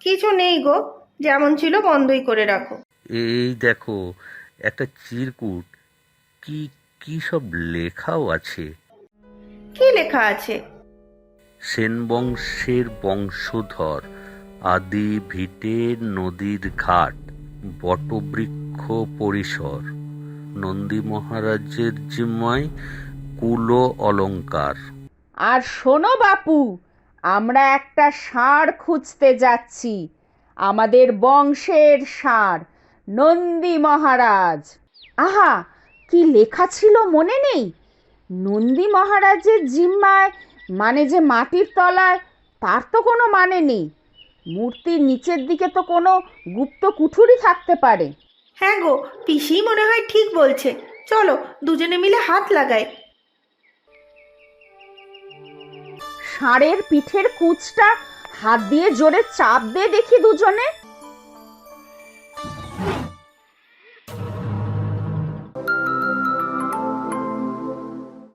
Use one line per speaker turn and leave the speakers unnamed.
কিছু নেই গো। যেমন ছিল বন্ধই করে রাখো।
এই দেখো একটা চিরকুট। কি কি সব লেখাও আছে?
কি লেখা আছে?
সেন বংশের বংশধর আদি ভিটে নদীর ঘাট বটবৃক্ষ পরিসর নন্দী মহারাজের জিম্মায় কুলো অলঙ্কার।
আর শোনো বাপু আমরা একটা ষাঁড় খুঁজতে যাচ্ছি, আমাদের বংশের ষাঁড় নন্দী মহারাজ। আহা, কি লেখা ছিল মনে নেই? নন্দী মহারাজের জিম্মায় মানে যে মাটির তলায়, তার তো কোনো মানে নেই। মূর্তির নিচের দিকে তো কোনো গুপ্ত কুঠুরি থাকতে পারে।
হ্যাঁ গো পিসি মনে হয় ঠিক বলছে। চলো দুজনে মিলে হাত লাগাই।
ষাঁড়ের পিঠের কুচটা হাত দিয়ে জোরে চাপ দিয়ে দেখি দুজনে।